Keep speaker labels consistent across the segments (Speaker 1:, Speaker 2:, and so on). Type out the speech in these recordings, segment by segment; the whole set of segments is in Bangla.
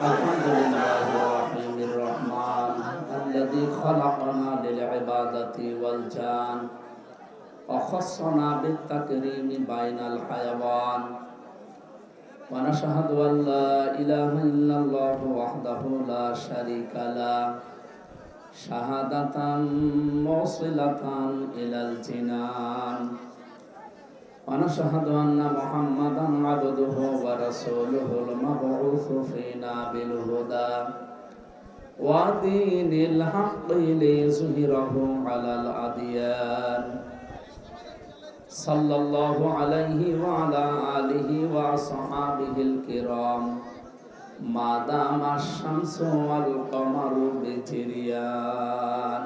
Speaker 1: الحمد لله الرحيم الرحمن الذي خلقنا للعبادة والجان وخصنا بالتكريم بين الحيوان ونشهد أن لا إله إلا الله وحده لا شريك له شهادة موصلة إلى الجنان ونشهد أن محمدا عبده ورسوله المبعوث فينا بالهدى ودين الحق ليظهره على الأديان صلى الله عليه وعلى آله وصحابه الكرام ما دام الشمس والقمر بجريان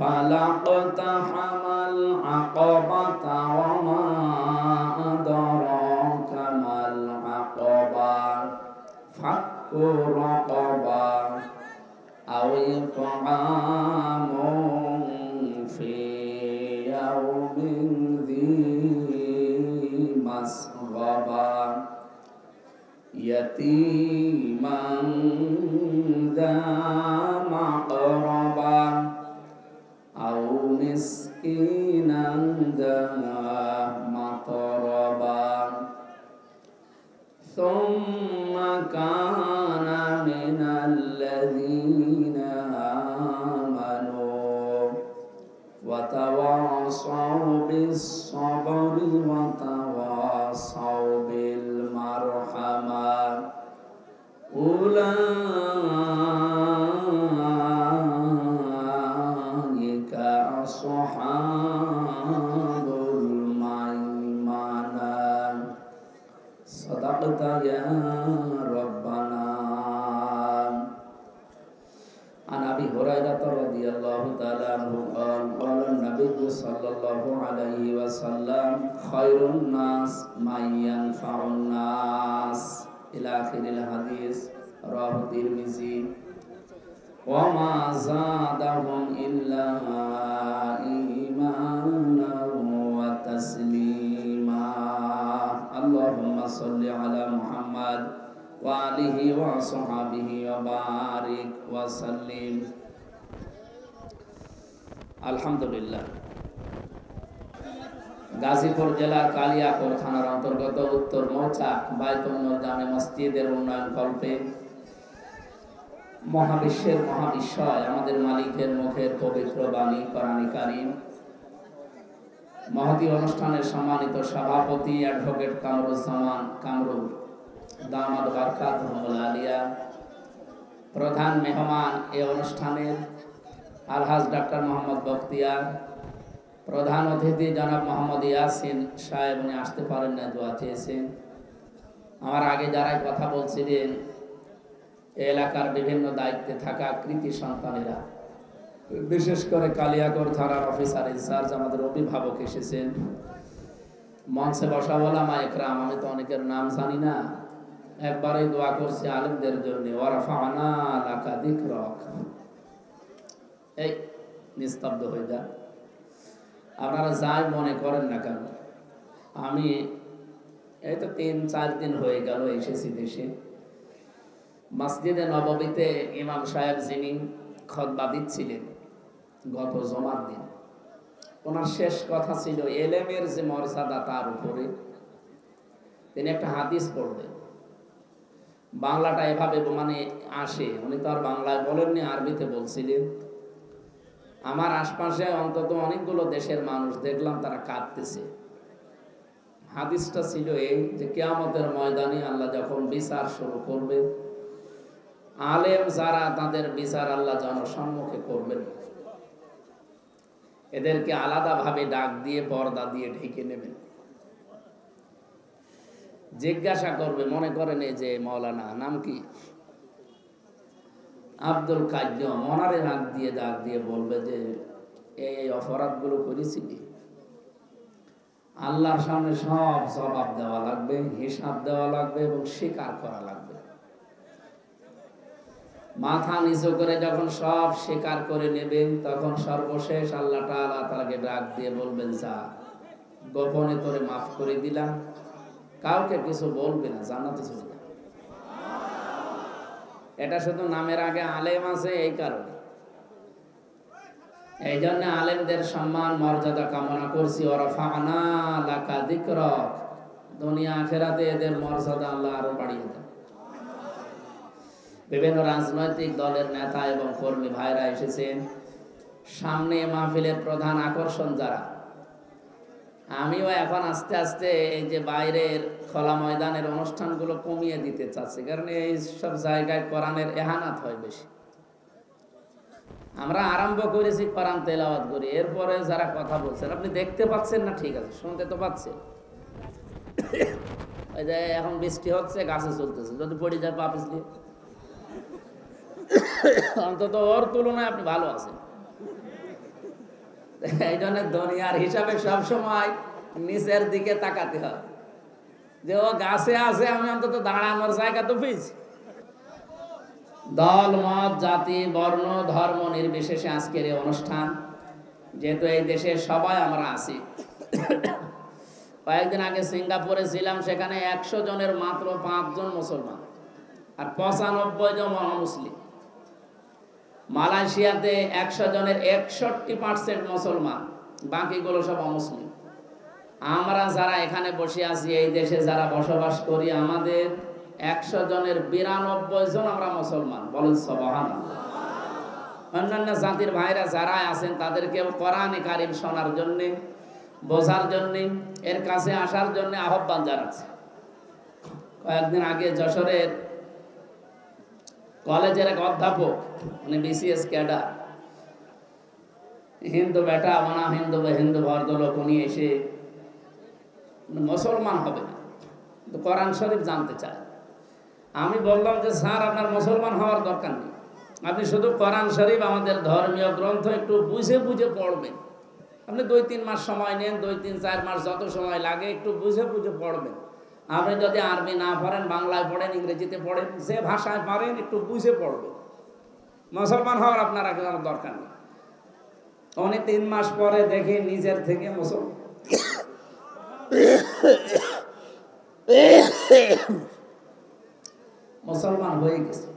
Speaker 1: فلاقتحم العقبة وما أدراك ما العقبة فك رقبة أو إطعام في يوم ذي مسغبة يتيما ذا عن ابي هريره رضي الله تعالى عنه قال قال النبي صلى الله عليه وسلم خير الناس من ينفع الناس الى اخر الحديث رواه الترمذي وما زادهم الا ايمانا وتسليما اللهم صل على محمد وآله وصحبه وبارك وسلم আলহামদুলিল্লাহ গাজীপুর জেলার কালিয়াকোর থানার অন্তর্গত উত্তর মৌচাক বাইতুল জামে মসজিদের উন্নয়ন কল্পে মহাবিশ্বের মহাবিশ্বয় আমাদের মালিকের মুখের পবিত্র বাণী কোরআনী কারিম মহতি অনুষ্ঠানের সম্মানিত সভাপতি অ্যাডভোকেট কামরুজ্জামান কামরুল দামাদ বারকাত আলিয়া। প্রধান মেহমান এ অনুষ্ঠানের আলহাজ ডাক্তার মোহাম্মদ বখতিয়ার, প্রধান অতিথি জনাব মোহাম্মদ ইয়াসিন সাহেব, উনি আসতে পারেন না দোয়া চেয়েছেন। আমার আগে যারাই কথা বলছিলেন এলাকার বিভিন্ন দায়িত্বে থাকা কৃতি সন্তানেরা, বিশেষ করে কালিয়াগড় থানার অফিসার ইনচার্জ আমাদের অভিভাবক এসেছেন। মঞ্চে বসা বলা মা একরাম আমি তো অনেকের নাম জানি না। একবারই দোয়া করছি আলেমদের জন্য। দিকরক। এই, নিস্তব্ধ হয়ে যা। আপনারা যাই মনে করেন না কেন, আমি এই তো তিন, চার দিন হয়ে গেল, এসেছি দেশে। মসজিদে নবমীতে ইমাম সাহেব যিনি খতবা দিচ্ছিলেন গত জমার দিন, ওনার শেষ কথা ছিল, এলেমের যে মর্যাদা তার উপরে। তিনি একটা হাদিস পড়বেন বাংলাটা এভাবে মানে আসে। উনি তো আর বাংলায় বলেননি, আরবিতে বলছিলেন। আমার আশপাশে অন্তত অনেকগুলো দেশের মানুষ দেখলাম, তারা কাঁদতেছে। হাদিসটা ছিল এই যে, কেয়ামতের ময়দানে আল্লাহ যখন বিচার শুরু করবে, আলেম যারা, তাদের বিচার আল্লাহ জনসম্মুখে করবেন। এদেরকে আলাদাভাবে ডাক দিয়ে পর্দা দিয়ে ঢেকে নেবেন। জিজ্ঞাসা করবে, মনে করেন যে মৌলানা, নাম কি? আব্দুল কাজ্যম মনারে রাগ দিয়ে ডাক দিয়ে বলবে যে, এই অপরাধগুলো করেছিলি আল্লাহর সামনে সব জবাব দেওয়া লাগবে, হিসাব দেওয়া লাগবে এবং স্বীকার করা লাগবে। মাথা নিচু করে যখন সব স্বীকার করে নেবেন তখন সর্বশেষ আল্লাহ তাআলা তাকে ডাক দিয়ে বলবেন, যা, গোপনে তোরে মাফ করে দিলাম। কাউকে কিছু বলবে না, জান্নাতে চলে এটা শুধু নামের আগে আলেম আছে এই কারণে। এই জন্য আলেমদের সম্মান, মর্যাদা কামনা করছি। লাকা দুনিয়া, আখেরাতে এদের মর্যাদা আল্লাহ আরও বাড়িয়ে বিভিন্ন রাজনৈতিক দলের নেতা এবং কর্মী ভাইরা এসেছেন। সামনে মাহফিলের প্রধান আকর্ষণ যারা আমিও এখন আস্তে আস্তে এই যে বাইরের খোলা ময়দানের অনুষ্ঠানগুলো কমিয়ে দিতে চাচ্ছি, কারণ এই সব জায়গায় কোরআনের এহানাত হয় বেশি। আমরা আরম্ভ করেছি কোরআন তেলাওয়াত করি, এরপরে যারা কথা বলছেন, আপনি দেখতে পাচ্ছেন না, ঠিক আছে, শুনতে তো পাচ্ছেন ওই যে এখন বৃষ্টি হচ্ছে, গাছে চলতেছে, যদি পড়ে যায় পা পিছলে অন্তত ওর তুলনায় আপনি ভালো আছেন। এই জন্য দুনিয়ার হিসাবে সবসময় নিচের দিকে তাকাতে হয়। যে ও গাছে আছে, আমি অন্তত দাঁড়ানোর জায়গা তো পেয়েছি দল, মত, জাতি, বর্ণ, ধর্ম নির্বিশেষে আজকের এই অনুষ্ঠান, যেহেতু এই দেশে সবাই আমরা আছি। কয়েকদিন আগে সিঙ্গাপুরে ছিলাম, সেখানে একশো জনের মাত্র পাঁচজন মুসলমান, আর পঁচানব্বই জন মুসলিম মালয়েশিয়াতে একশো জনের একষট্টি পার্সেন্ট মুসলমান, বাকিগুলো সব অমুসলিম। আমরা যারা এখানে বসে আছি, এই দেশে যারা বসবাস করি, আমাদের একশো জনের বিরানব্বই জন আমরা মুসলমান। বলেন সবাহান অন্যান্য জাতির ভাইরা যারা আছেন, তাদেরকে কোরআনে কারিম শোনার জন্যে, বোঝার জন্যে, এর কাছে আসার জন্য আহ্বান জানাচ্ছে। কয়েকদিন আগে যশোরের কলেজের এক অধ্যাপক মানে বিসিএস ক্যাডার হিন্দু বেটা মানা হিন্দু বা হিন্দু ভদ্রলোক, উনি এসে মুসলমান হবে না। কিন্তু কোরআন শরীফ জানতে চায়। আমি বললাম যে, স্যার, আপনার মুসলমান হওয়ার দরকার নেই। আপনি শুধু কোরআন শরীফ আমাদের ধর্মীয় গ্রন্থ একটু বুঝে বুঝে পড়বেন। আপনি দুই, তিন মাস সময় নেন, দুই, তিন, চার মাস যত সময় লাগে, একটু বুঝে বুঝে পড়বেন। আপনি যদি আরবি না পড়েন, বাংলায় পড়েন, ইংরেজিতে পড়েন, যে ভাষায় পারেন, একটু বুঝে পড়বেন মুসলমান হওয়ার আপনার আগে আমার দরকার নেই। উনি তিন মাস পরে দেখে নিজের থেকে মুসলমান মুসলমান হয়ে গেছে।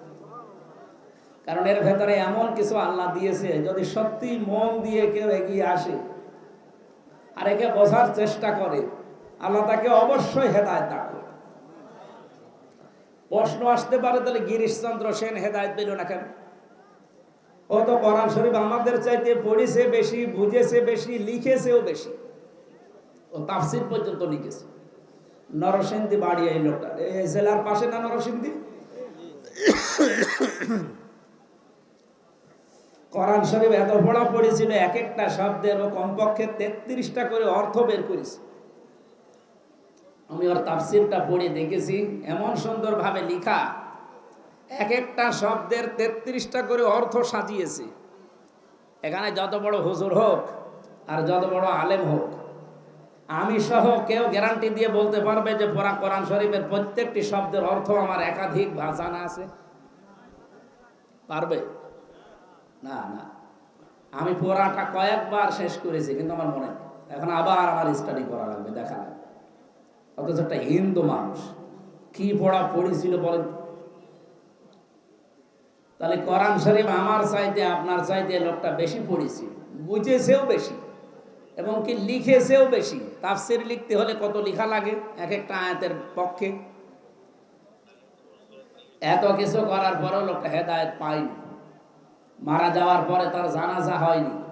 Speaker 1: কারণ এর ভেতরে এমন কিছু আল্লাহ দিয়েছে, যদি সত্যি মন দিয়ে কেউ এগিয়ে আসে, আর একে বোঝার চেষ্টা করে আল্লাহ তাকে অবশ্যই হেদায়ত দান করবে প্রশ্ন আসতে পারে, তাহলে গিরিশচন্দ্র সেন হেদায়ত পেল না কেন? ও তো কোরআন শরীফ আমাদের চাইতে পড়েছে বেশি, বুঝেছে বেশি, লিখেছেও বেশি। ও তাফসির পর্যন্ত লিখেছে। নরসিংদী বাড়ি এই লোকটা। এই জেলার পাশে না নরসিংদী? কোরআন শরীফ এত পড়া পড়েছিল, এক একটা শব্দের ও কমপক্ষে তেত্রিশটা করে অর্থ বের করেছে। আমি ওর তাফসিরটা পড়ে দেখেছি, এমন সুন্দরভাবে লিখা। এক একটা শব্দের তেত্রিশটা করে অর্থ সাজিয়েছে। এখানে যত বড় হুজুর হোক আর যত বড় আলেম হোক, আমি সহ কেউ গ্যারান্টি দিয়ে বলতে পারবে যে পড়া কোরআন শরীফের প্রত্যেকটি শব্দের অর্থ আমার একাধিক জানা আছে। পারবে? না না। আমি পড়াটা কয়েকবার শেষ করেছি, কিন্তু আমার মনে এখন আবার আমার স্টাডি করা লাগবে, দেখা লাগবে। অথচ একটা হিন্দু মানুষ। কি পড়া পড়েছিল বলেন? তাহলে কোরআন শরীফ আমার চাইতে, আপনার চাইতে লোকটা বেশি পড়েছে বুঝেছেও বেশি। এবং কি লিখেছেও বেশি। তাফসির লিখতে হলে কত লেখা লাগে? এক একটা আয়াতের পক্ষে। এত কিছু করার পরেও লোকটা হেদায়ত পায়নি। মারা যাওয়ার পরে তার জানাজা হয়নি।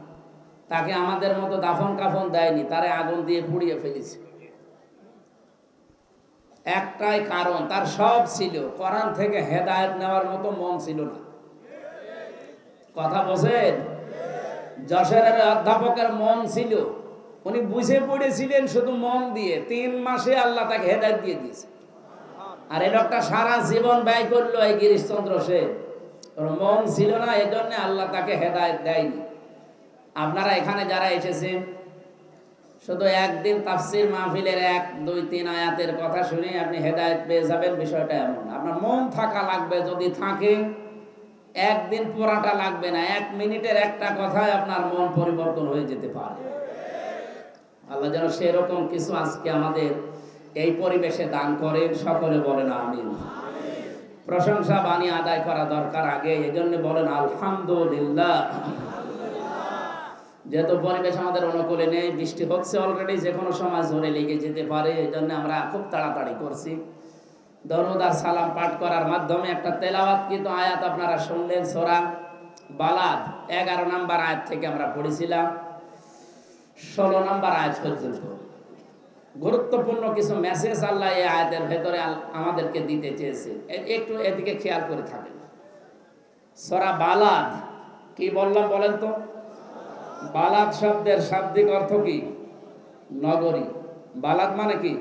Speaker 1: তাকে আমাদের মতো দাফন কাফন দেয়নি। তারে আগুন দিয়ে পুড়িয়ে ফেলেছে। একটাই কারণ, তার সব ছিল। কোরআন থেকে হেদায়ত নেওয়ার মতো মন ছিল না। কথা বোঝেন যশোরের অধ্যাপকের মন ছিল। উনি বুঝে পড়েছিলেন শুধু মন দিয়ে। তিন মাসে আল্লাহ তাকে হেদায়ত দিয়ে দিয়েছে। আর এই লোকটা সারা জীবন ব্যয় করল এই গিরিশচন্দ্র ওর মন ছিল না, এজন্য আল্লাহ তাকে হেদায়ত দেয়নি। আপনারা এখানে যারা এসেছেন শুধু একদিন তাফসির মাহফিলের এক, দুই, তিন আয়াতের কথা শুনে আপনি হেদায়েত পেয়ে যাবেন, বিষয়টা এমন। আপনার মন থাকা লাগবে, যদি থাকে, একদিন পড়াটা লাগবে না, এক মিনিটের একটা কথায় আপনার মন পরিবর্তন হয়ে যেতে পারে। আল্লাহ যেন সেরকম কিছু আজকে আমাদের এই পরিবেশে দান করেন, সকলে বলেন আমিন। প্রশংসা বাণী আদায় করা দরকার আগে এই জন্য বলেন আলহামদুলিল্লাহ। যেহেতু পরিবেশ আমাদের অনুকূলে নেই, বৃষ্টি হচ্ছে অলরেডি যে কোনো সময় ঝরে লেগে যেতে পারে এই জন্য আমরা খুব তাড়াতাড়ি করছি। দরুদ আর সালাম পাঠ করার মাধ্যমে একটা তেলাওয়াত, কিন্তু আয়াত আপনারা শুনলেন, সোরা বালাদ, এগারো নাম্বার আয়াত থেকে আমরা পড়েছিলাম। ষোলো নাম্বার আয়াত পর্যন্ত। গুরুত্বপূর্ণ কিছু মেসেজ আল্লাহ এই আয়াতের ভেতরে আমাদেরকে দিতে চেয়েছে। একটু এদিকে খেয়াল করে থাকেন। সরা বালাদ, কি বললাম বলেন তো? বালাদ শব্দের শাব্দিক অর্থ কি? নগরী। বালাদ মানে কি?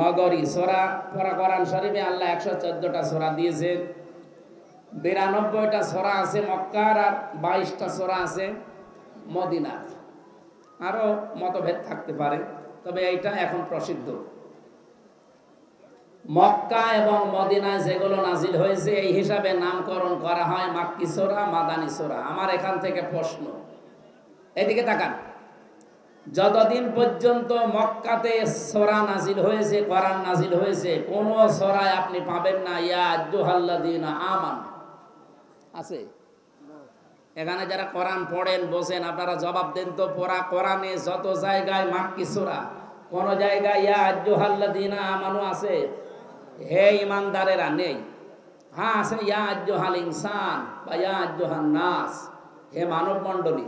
Speaker 1: নগরী। সোরা পরা কোরআন শরীফে আল্লাহ একশো চোদ্দটা সোরা দিয়েছেন বিরানব্বইটা সোরা আছে মক্কার আর বাইশটা সোরা আছে মদিনার। আরও মতভেদ থাকতে পারে, তবে এইটা এখন প্রসিদ্ধ। মক্কা এবং মদিনায় যেগুলো নাজিল হয়েছে, এই হিসাবে নামকরণ করা হয় মাক্কি সোরা, মাদানি সোরা। আমার এখান থেকে প্রশ্ন এদিকে তাকান। যতদিন পর্যন্ত মক্কাতে সরা নাজিল হয়েছে, কোরআন নাজিল হয়েছে, কোন সোরায় আপনি পাবেন না। ইয়া আজ্জুহাল্লাদিন আমান। আছে? এখানে যারা কোরআন পড়েন বসেন আপনারা জবাব দেন তো, পড়া কোরআনে যত জায়গায় মাক্কি সোরা, কোন জায়গায় ইয়া আজ্জুহাল্লাদিন আমানু আছে? হে ইমানদারেরা, নেই। হ্যাঁ আছে ইয়া আজ্জুহাল ইনসান বা ইয়া আজ্জুহান নাস। হে মানব মণ্ডলী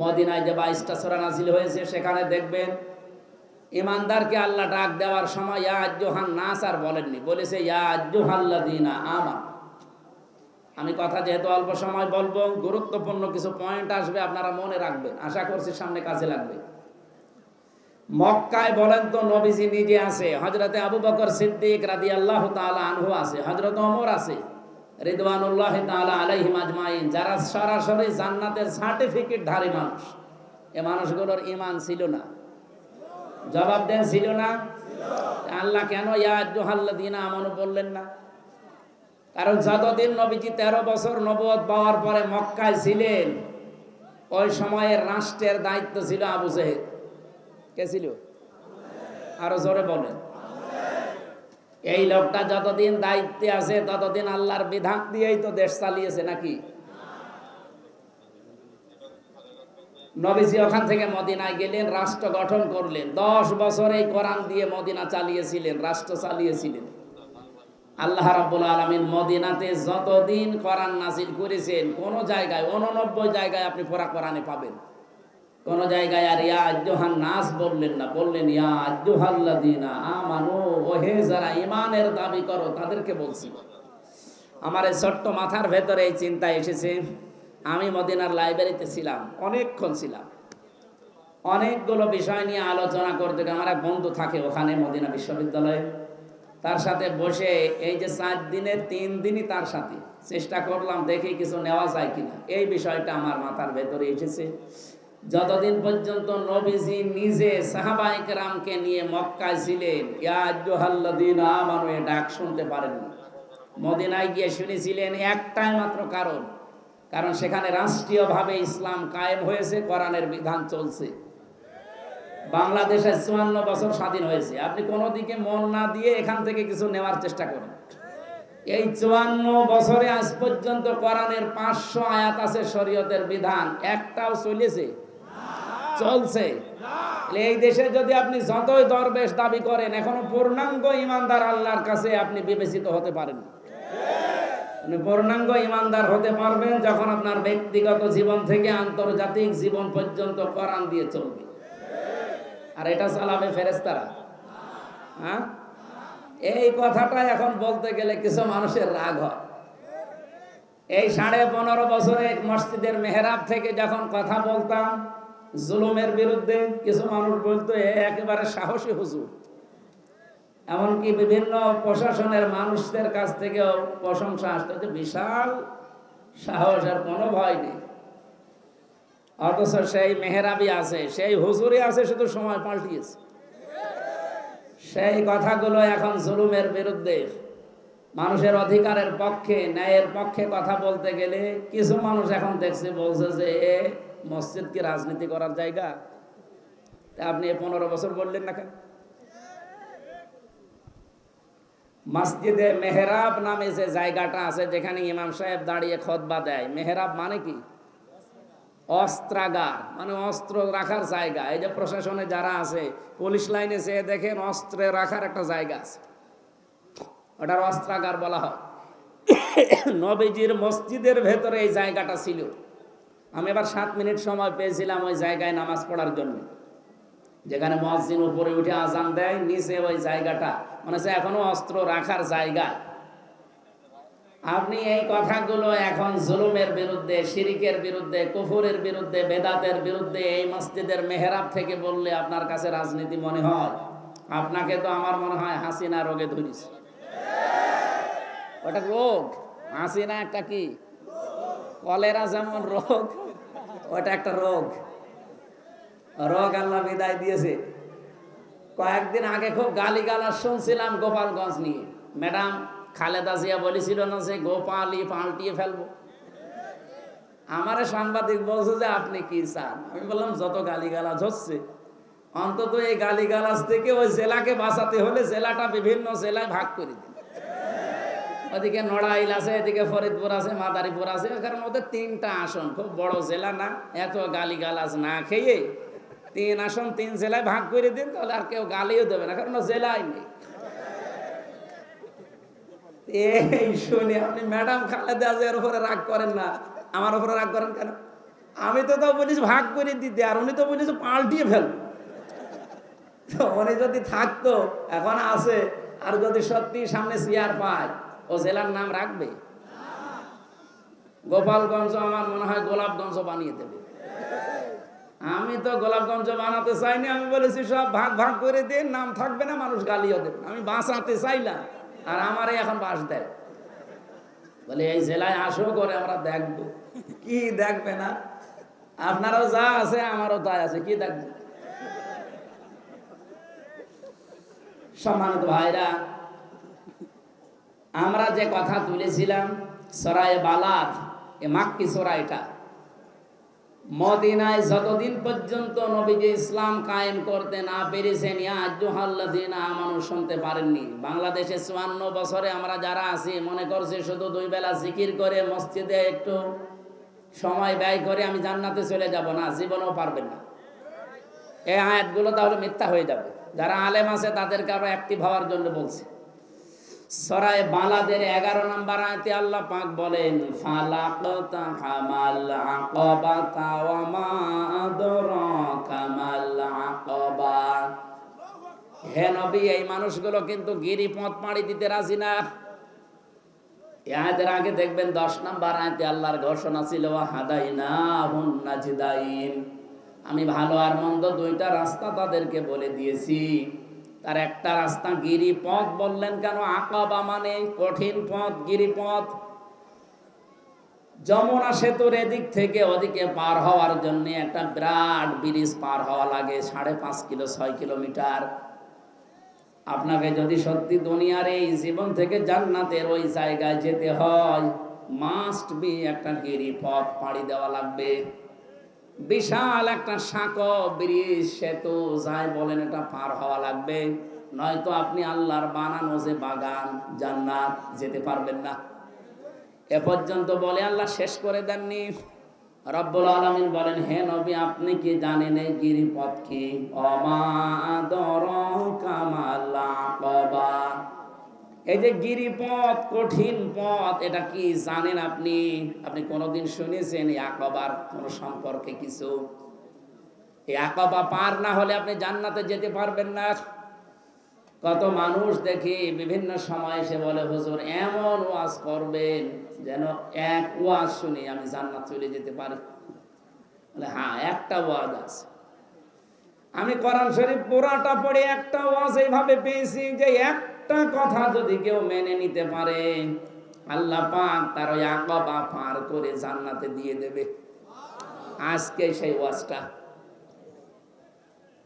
Speaker 1: মদিনায় যে বাইশটা সোরা নাজিল হয়েছে, সেখানে দেখবেন ইমানদারকে আল্লাহ ডাক দেওয়ার সময়, ইয়া আজ্জোহান নাস আর বলেননি। বলেছে, ইয়া আজ্জোহাল্লাদিনা আমা আমি কথা যেহেতু অল্প সময় বলব, গুরুত্বপূর্ণ কিছু পয়েন্ট আসবে, আপনারা মনে রাখবেন। আশা করছি সামনে কাজে লাগবে। মক্কায় বলেন তো, নবীজি নিজে আছে হজরতে আবু বকর সিদ্দিক রাদি আল্লাহ তালা আনহু আছে হজরত ওমর আছে। রিদওয়ানুল্লাহ তাআলা আলাইহিম আজমাইন, যারা সরাসরি জান্নাতের সার্টিফিকেট ধারী মানুষ, এ মানুষগুলোর ঈমান ছিল না। জবাব দেন, ছিল না? আল্লাহ কেন ইয়া আজ্জুহাল্লাযীনা আমানু বললেন না? কারণ যতদিন নবীজি তেরো বছর নবদ পাওয়ার পরে মক্কায় ছিলেন, ওই সময়ের রাষ্ট্রের দায়িত্ব ছিল আবু জেহেল। কে ছিল? আরও জোরে বলেন। এই লোকটা যতদিন দায়িত্বে আছে, ততদিন আল্লাহর বিধান দিয়েই তো দেশ চালিয়েছে নাকি? নবীজি ওখান থেকে মদিনায় গেলেন, রাষ্ট্র গঠন করলেন। দশ বছর এই কোরআন দিয়ে মদিনা চালিয়েছিলেন, রাষ্ট্র চালিয়েছিলেন। আল্লাহ রাব্বুল আলামিন মদিনাতে যতদিন কোরআন নাজিল করেছেন, কোন জায়গায় উননব্বই জায়গায় আপনি পড়া কোরআনে পাবেন। কোন জায়গায় আর ইয়া আজ্জোহান নাস বললেন না, বললেন, ইয়া আজ্জোহাল্লাদিনা আমানু, ওহে যারা ইমানের দাবি করো, তাদেরকে বলছি। আমার এই ছোট্ট মাথার ভেতরে এই চিন্তা এসেছে। আমি মদিনার লাইব্রেরিতে ছিলাম, অনেকক্ষণ ছিলাম। অনেকগুলো বিষয় নিয়ে আলোচনা করতে আমার এক বন্ধু থাকে ওখানে মদিনা বিশ্ববিদ্যালয়ে। তার সাথে বসে এই যে চার দিনের, তিন দিনই তার সাথে। চেষ্টা করলাম, দেখি কিছু নেওয়া যায় কিনা। এই বিষয়টা আমার মাথার ভেতরে এসেছে। যতদিন পর্যন্ত নবীজি নিজে সাহাবাহিক রামকে নিয়ে মক্কায় ছিলেন ইয়াজ্জুহাল্লাদিন আমানু, এ ডাক শুনতে পারেননি মদিনায় গিয়ে শুনেছিলেন একটাই মাত্র কারণ কারণ সেখানে রাষ্ট্রীয়ভাবে ইসলাম কায়েম হয়েছে, কোরআনের বিধান চলছে। বাংলাদেশে চুয়ান্ন বছর স্বাধীন হয়েছে। আপনি কোনো দিকে মন না দিয়ে এখান থেকে কিছু নেওয়ার চেষ্টা করেন। এই চুয়ান্ন বছরে আজ পর্যন্ত কোরআনের পাঁচশো আয়াত আছে শরীয়তের বিধান, একটাও চলেছে। চলছে। এই দেশে যদি আপনি যতই দরবেশ দাবি করেন, এখনও পূর্ণাঙ্গ ইমানদার আল্লাহর কাছে আপনি বিবেচিত হতে পারেন। আপনি পূর্ণাঙ্গ ইমানদার হতে পারবেন যখন আপনার ব্যক্তিগত জীবন থেকে আন্তর্জাতিক জীবন পর্যন্ত কোরআন দিয়ে চলবে। আর এটা চালাবে ফেরেস্তারা হ্যাঁ? এই কথাটা এখন বলতে গেলে কিছু মানুষের রাগ হয়। এই সাড়ে পনেরো বছরে মসজিদের মেহরাব থেকে যখন কথা বলতাম জুলুমের বিরুদ্ধে কিছু মানুষ বলতো একেবারে সাহসী হুজুর। এমনকি বিভিন্ন প্রশাসনের মানুষদের কাছ থেকেও প্রশংসা আসতো যে বিশাল সাহস, আর কোনো ভয় নেই। অথচ সেই মেহরাবি আছে, সেই হুজুরি আছে, শুধু সময় পাল্টিয়েছে। সেই কথাগুলো এখন জুলুমের বিরুদ্ধে মানুষের অধিকারের পক্ষে, ন্যায়ের পক্ষে কথা বলতে গেলে কিছু মানুষ এখন দেখছে, বলছে যে মসজিদ কি রাজনীতি করার জায়গা। তা আপনি পনেরো বছর বললেন না কেন? মসজিদে মেহরাব নামে যে জায়গাটা আছে, যেখানে ইমাম সাহেব দাঁড়িয়ে খতবা দেয়, মেহরাব মানে কি? অস্ত্রাগার মানে অস্ত্র রাখার জায়গা। এই যে প্রশাসনে যারা আছে, পুলিশ লাইনে যেয়ে দেখেন অস্ত্রে রাখার একটা জায়গা আছে। ওটার অস্ত্রাগার বলা হয়। নবীজির মসজিদের ভেতরে এই জায়গাটা ছিল। আমি এবার সাত মিনিট সময় পেয়েছিলাম ওই জায়গায় নামাজ পড়ার জন্য। যেখানে মসজিদ উপরে উঠে আজান দেয়, নিচে ওই জায়গাটা। মানে হচ্ছে এখনও অস্ত্র রাখার জায়গা। আপনি এই কথাগুলো এখন জুলুমের বিরুদ্ধে, শিরিকের বিরুদ্ধে, কুফুরের বিরুদ্ধে, বেদাতের বিরুদ্ধে, এই মসজিদের মেহরাব থেকে বললে আপনার কাছে রাজনীতি মনে হয়? আপনাকে তো আমার মনে হয় হাসিনা রোগে ধরিস ওটা রোগ? হাসিনা একটা কি? কলেরা যেমন রোগ। ওটা একটা রোগ। রোগ আল্লাহ বিদায় দিয়েছে। কয়েকদিন আগে খুব গালি গালাজ শুনছিলাম গোপালগঞ্জ নিয়ে। ম্যাডাম খালেদা জিয়া বলেছিল না যে গোপালই পাল্টিয়ে ফেলব। আমার সাংবাদিক বলছে যে আপনি কি চান? আমি বললাম, যত গালি গালাজ হচ্ছে, অন্তত এই গালি গালাজ থেকে ওই জেলাকে বাঁচাতে হলে জেলাটা বিভিন্ন জেলায় ভাগ করে দিন। ওদিকে নড়াইল আছে, এদিকে ফরিদপুর আছে, মাদারীপুর আছে কারণ ওদের তিনটা আসন। খুব বড় জেলা না, এত গালি গালাজ না খেয়ে তিন আসন, তিন জেলায় ভাগ করে দিন, তাহলে আর কেউ গালিও দেবে না, কারণ জেলায় নেই। এই শুনে আপনি ম্যাডাম খালেদা জিয়ার উপরে রাগ করেন না, আমার উপরে রাগ করেন কেন? আমি তো তো বলিস ভাগ করে দিতে, আর উনি তো বলিস পাল্টিয়ে ফেল। উনি যদি থাকতো, এখন আছে, আর যদি সত্যি সামনে চেয়ার পায় ও জেলার নাম রাখবে? গোপালগঞ্জ আমার মনে হয় গোলাপগঞ্জ বানিয়ে দেবে। আমি তো গোলাপগঞ্জ বানাতে চাইনি, আমি বলেছি সব ভাগ ভাগ করে দিন নাম থাকবে না, মানুষ গালিও দেবে আমি বাঁচাতে চাইলাম, আর আমারই এখন বাস দেয়। বলে, এই জেলায় আসো করে আমরা দেখব। কি দেখবে না? আপনারও যা আছে, আমারও তাই আছে, কি দেখবে? সম্মানিত ভাইরা আমরা যে কথা তুলেছিলাম সরাই বালাদ, এ মাক্কি সরাইটা মদিনায় যতদিন পর্যন্ত নবীজি ইসলাম কায়েম করতে না পেরেছেন ইয়াজুহাল্লাদিন আমানু, শুনতে পারেননি। বাংলাদেশে চুয়ান্ন বছরে আমরা যারা আছি, মনে করছি শুধু দুই বেলা জিকির করে মসজিদে একটু সময় ব্যয় করে আমি জান্নাতে চলে যাব না, জীবনেও পারবেন না। এই আয়াতগুলো তাহলে মিথ্যা হয়ে যাবে। যারা আলেম আছে, তাদেরকে আরও অ্যাক্টিভ হওয়ার জন্য বলছে। সরাই বালাদের এগারো নম্বর আয়তে আল্লাহ পাক বলেন, ফালাকতা হামাল আকাবাতা ওয়া মা আদরাকা মাল হে নবী, এই মানুষগুলো কিন্তু গিরিপথ পাড়ি দিতে রাজি না। আয়াতের আগে দেখবেন দশ নম্বর আয়তে আল্লাহর ঘোষণা ছিল আমি ভালো আর মন্দ দুইটা রাস্তা তাদেরকে বলে দিয়েছি। তার একটা রাস্তা গিরিপথ বললেন কেন? আকাবা মানে কঠিন পথ, গিরিপথ। যমুনা সেতুর এদিক থেকে ওদিকে পার হওয়ার জন্য একটা বিরাট ব্রিজ পার হওয়া লাগে, সাড়ে পাঁচ কিলো, ছয় কিলোমিটার। আপনাকে যদি সত্যি দুনিয়ার এই জীবন থেকে জান্নাতের ওই জায়গায় যেতে হয় মাস্ট বি একটা গিরিপথ পাড়ি দেওয়া লাগবে। বিশাল একটা সাঁক, ব্রিজ, সেতু, যাই বলেন এটা পার হওয়া লাগবে। নয়তো আপনি আল্লাহর বানানো যে বাগান, জান্নাত, যেতে পারবেন না। এ পর্যন্ত বলে আল্লাহ শেষ করে দেননি। রব্বুল আলমিন বলেন, হে নবী, আপনি কি জানেন এই গিরিপথ কি? অমাদর কামালা এই যে গিরিপথ, কঠিন পথ, এটা কি জানেন আপনি? আপনি কোনোদিন শুনেছেন এই আকবার কোন সম্পর্কে কিছু? এই আকবা পার না হলে আপনি জান্নাতে যেতে পারবেন না। কত মানুষ দেখি বিভিন্ন সময় এসে বলে, হুজুর, এমন ওয়াজ করবেন যেন এক ওয়াজ শুনি আমি জান্নাত চলে যেতে পারি। হ্যাঁ একটা ওয়াজ আছে। আমি কোরআন শরীফ পুরাটা পড়ে একটা ওয়াজ এইভাবে পেয়েছি যে একটা কথা যদি কেউ মেনে নিতে পারে, আল্লাহ পাক তার ওই আকবা পার করে জান্নাতে দিয়ে দেবে। আজকে সেই ওয়াজটা।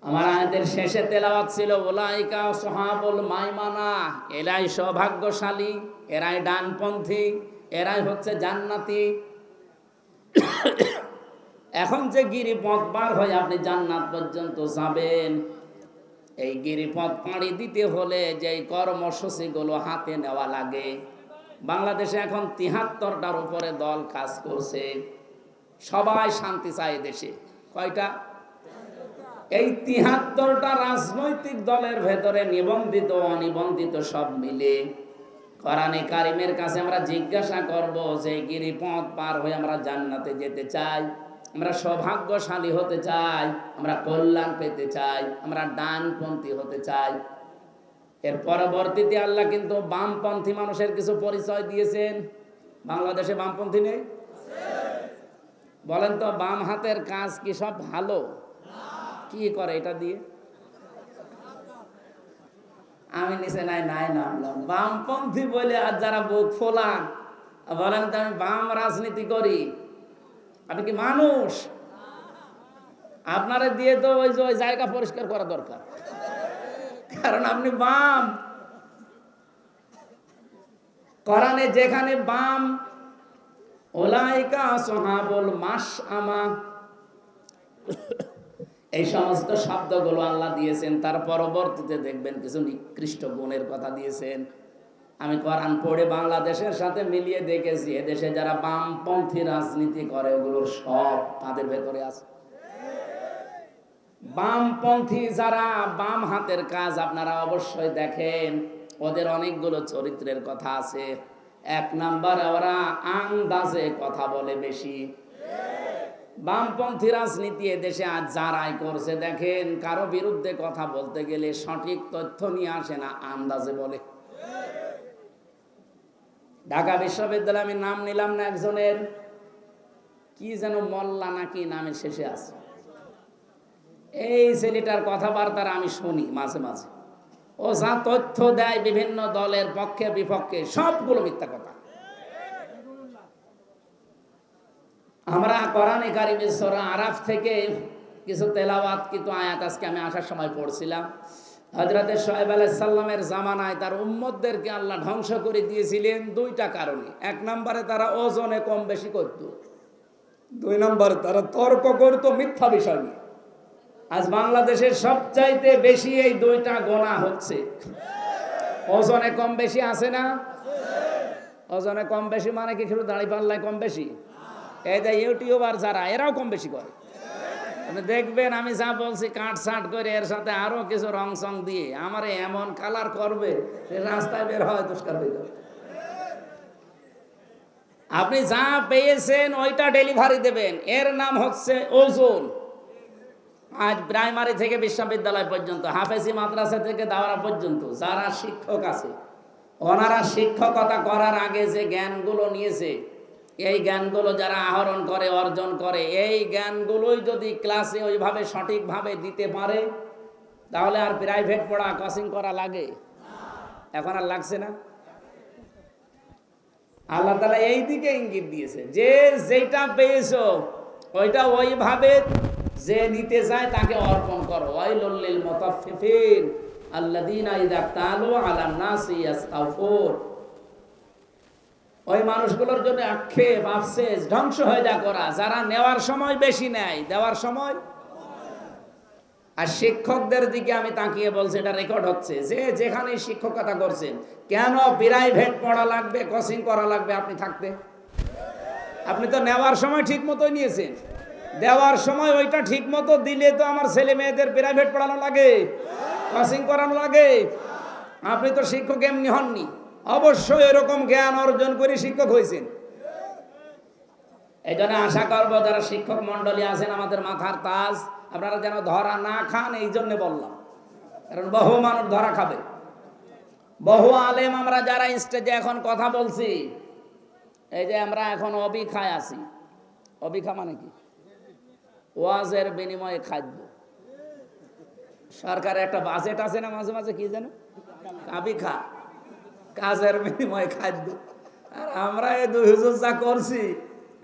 Speaker 1: আমার আয়াতের শেষে তেলাওয়াত ছিল ওলাইকা মাইমানা, এরাই সৌভাগ্যশালী, এরাই ডানপন্থী, এরাই হচ্ছে জান্নাতি। এখন যে গিরিপথ পার হয়ে আপনি জান্নাত পর্যন্ত যাবেন এই গিরিপথ পাড়ি দিতে হলে যে কর্মসূচিগুলো হাতে নেওয়া লাগে। বাংলাদেশে এখন তিহাত্তরটার উপরে দল কাজ করছে। সবাই শান্তি চায় দেশে। কয়টা? এই তিহাত্তরটা রাজনৈতিক দলের ভেতরে নিবন্ধিত, অনিবন্ধিত সব মিলে। কোরআনে কারিমের কাছে আমরা জিজ্ঞাসা করব যে গিরিপথ পার হয়ে আমরা জান্নাতে যেতে চাই? আমরা সৌভাগ্যশালী হতে চাই, আমরা কল্যাণ পেতে চাই, আমরা ডানপন্থী হতে চাই। এর পরবর্তীতে আল্লাহ কিন্তু বামপন্থী মানুষের কিছু পরিচয় দিয়েছেন। বাংলাদেশে বামপন্থী নেই? বলেন তো, বাম হাতের কাজ কি সব ভালো? কি করে এটা দিয়ে? আমি নিচে নাই নাই নামলাম। বামপন্থী বলে আর যারা বুক ফোলান, বলেন তো আমি বাম রাজনীতি করি। আপনি কি মানুষ? আপনারা দিয়ে তো ওই যে ওই জায়গা পরিষ্কার করা দরকার। কারণ আপনি বাম। কোরআনে যেখানে বাম ওলাইকা সোহাবুল মাস আমা এই সমস্ত শব্দগুলো আল্লাহ দিয়েছেন, তার পরবর্তীতে দেখবেন কিছু নিকৃষ্ট গুণের কথা দিয়েছেন। আমি কোরআন পড়ে বাংলাদেশের সাথে মিলিয়ে দেখেছি, এদেশে যারা বামপন্থী রাজনীতি করে, ওগুলোর সব তাদের ভেতরে আছে। বামপন্থী যারা, বাম হাতের কাজ আপনারা অবশ্যই দেখেন, ওদের অনেকগুলো চরিত্রের কথা আছে। এক নাম্বার, ওরা আন্দাজে কথা বলে বেশি। বামপন্থী রাজনীতি দেশে আজ যারাই করছে, দেখেন, কারও বিরুদ্ধে কথা বলতে গেলে সঠিক তথ্য নিয়ে আসে না, আন্দাজে বলে। ঢাকা বিশ্ববিদ্যালয়ে আমি নাম নিলাম না একজনের। কি যেন মল্লা নাকি নামের শেষে আছে। এই ছেলেটার কথাবার্তার আমি শুনি মাঝে মাঝে। ও যা তথ্য দেয় বিভিন্ন দলের পক্ষে, বিপক্ষে, সবগুলো মিথ্যা কথা। আমরা কোরআনে কারিমে সূরা আরাফ থেকে কিছু তেলাওয়াত কিন্তু আয়াত আজকে আমি আসার সময় পড়ছিলাম। হজরতে সোহেব আলাইসাল্লামের জামানায় তার উম্মতদেরকে আল্লাহ ধ্বংস করে দিয়েছিলেন দুইটা কারণে। এক নম্বরে তারা ওজনে কম বেশি করত। দুই নম্বরে তারা তর্ক করত মিথ্যা বিষয় নিয়ে। আজ বাংলাদেশের সবচাইতে বেশি এই দুইটা গোনা হচ্ছে। ওজনে কম বেশি আছে না? ওজনে কম বেশি মানে কি শুধু দাঁড়িয়ে পাল্লায় কম বেশি? এই যে ইউটিউবার যারা, এরাও কম বেশি করে। দেখবেন আমি যা বলছি কাট সাট করে এর সাথে আরও কিছু রং সং দিয়ে আমার এমন কালার করবে সে রাস্তায় বের হয় দুষ্কার হয়ে যাবে। আপনি যা পেয়েছেন ওইটা ডেলিভারি দেবেন। এর নাম হচ্ছে ওজন। আজ প্রাইমারি থেকে বিশ্ববিদ্যালয় পর্যন্ত, হাফেজি মাদ্রাসা থেকে দাওয়ারা পর্যন্ত যারা শিক্ষক আছে, ওনারা শিক্ষকতা করার আগে যে জ্ঞানগুলো নিয়েছে এই জ্ঞানগুলো যারা আহরণ করে, অর্জন করে, এই জ্ঞানগুলোই যদি ক্লাসে ওইভাবে সঠিকভাবে দিতে পারে, তাহলে আর প্রাইভেট পড়া কোচিং করা লাগে। এখন আর লাগছে না। আল্লাহ তালা এই দিকে ইঙ্গিত দিয়েছে, যে যেটা পেয়েছ, ওইটা ওইভাবে যে নিতে চায় তাকে অর্পণ করো। ওয়াইলুল মুতাফফিফিন আল্লাযীনা ইযা তালু আলান নাসি ইয়াসতাউফুন। ওই মানুষগুলোর জন্য আক্ষেপ, আফসেস, ধ্বংস হয়ে যা করা। যারা নেওয়ার সময় বেশি নেয়, দেওয়ার সময়? আর শিক্ষকদের দিকে আমি তাকিয়ে বলছি, এটা রেকর্ড হচ্ছে। যে যেখানে শিক্ষকতা করছেন, কেন প্রাইভেট পড়া লাগবে কোচিং করা লাগবে আপনি থাকতে? আপনি তো নেওয়ার সময় ঠিক মতোই নিয়েছেন। দেওয়ার সময় ওইটা ঠিক মতো দিলে তো আমার ছেলে মেয়েদের প্রাইভেট পড়ানো লাগে কোচিং করানো লাগে। আপনি তো শিক্ষক এমনি হননি। অবশ্যই এরকম জ্ঞান অর্জন করে শিক্ষক হয়েছেন এই জন্য আশা করব যারা শিক্ষক মন্ডলী আছেন, আমাদের মাথার তাজ, আপনারা যেন ধরা না খান এই জন্য বললাম। কারণ বহু মানুষ ধরা খাবে। বহু আলেম আমরা যারা স্টেজে এখন কথা বলছি, এই যে আমরা এখন অবিখায় আছি। অবিখা মানে কি? ওয়াজের বিনিময়ে খাদ্য। সরকারের একটা বাজেট আছে না মাঝে মাঝে, কি জানো কাবি খা কাজের বিনিময়ে খাদ্য। আর আমরা এই দুই হুজুর যা করছি,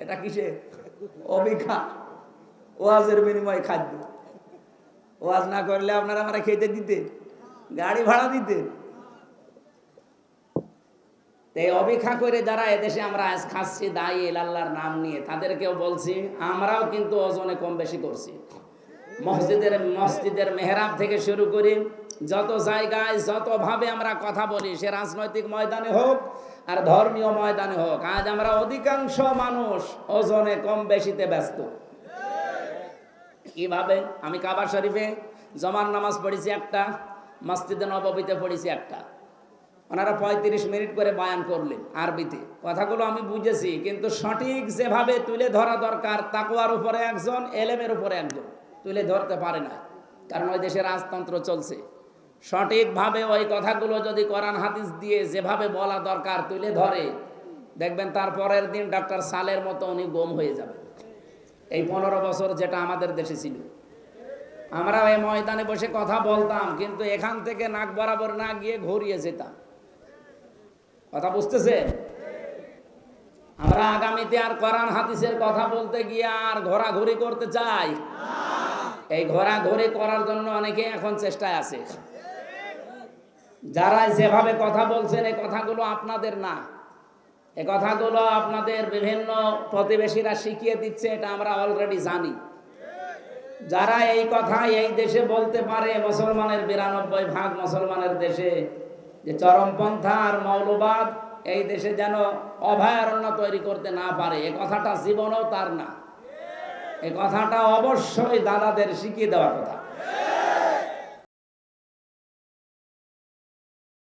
Speaker 1: এটা কিসে অবিখা ওয়াজের বিনিময়ে খাদ্য। ওয়াজ না করলে আপনারা আমরা খেতে দিতে গাড়ি ভাড়া দিতে তো এই অবিখা করে যারা এদেশে আমরা আজ খাচ্ছি, দায়ী আল্লাহর নাম নিয়ে, তাদেরকেও বলছি, আমরাও কিন্তু ওজনে কম বেশি করছি। মসজিদের মসজিদের মেহরাব থেকে শুরু করি যত জায়গায়, যতভাবে আমরা কথা বলি, সে রাজনৈতিক ময়দানে হোক আর ধর্মীয় ময়দানে হোক, আজ আমরা অধিকাংশ মানুষ ওজনে কম বেশিতে ব্যস্ত। কীভাবে? আমি কাবা শরীফে জমান নামাজ পড়েছি একটা, মসজিদে নববীতে পড়েছি একটা। ওনারা পঁয়ত্রিশ মিনিট করে বয়ান করলেন আরবিতে। কথাগুলো আমি বুঝেছি, কিন্তু সঠিক যেভাবে তুলে ধরা দরকার তাকুয়ার উপরে একজন, এলেমের উপরে একজন, তুলে ধরতে পারে না। কারণ ওই দেশে রাজতন্ত্র চলছে। সঠিকভাবে ওই কথাগুলো যদি কোরআন হাদিস দিয়ে যেভাবে বলা দরকার তুলে ধরে, দেখবেন তার পরের দিন ডক্টর সালের মতো উনি গম হয়ে যাবে এই পনেরো বছর যেটা আমাদের দেশে ছিল। আমরা ওই ময়দানে বসে কথা বলতাম, কিন্তু এখান থেকে নাক বরাবর না গিয়ে ঘুরিয়ে যেতাম। কথা বুঝতেছে আমরা আগামীতে আর কোরআন হাদিসের কথা বলতে গিয়ে আর ঘোরাঘুরি করতে চাই। এই ঘোরাঘুরি করার জন্য অনেকে এখন চেষ্টায় আছে। যারা যেভাবে কথা বলছেন এই কথাগুলো আপনাদের না। এ কথাগুলো আপনাদের বিভিন্ন প্রতিবেশীরা শিখিয়ে দিচ্ছে, এটা আমরা অলরেডি জানি। যারা এই কথা এই দেশে বলতে পারে, মুসলমানের বিরানব্বই ভাগ মুসলমানের দেশে, যে চরমপন্থা আর মৌলবাদ এই দেশে যেন অভয়ারণ্য তৈরি করতে না পারে, এ কথাটা জীবনেও তার না। এ কথাটা অবশ্যই দাদাদের শিখিয়ে দেওয়ার কথা।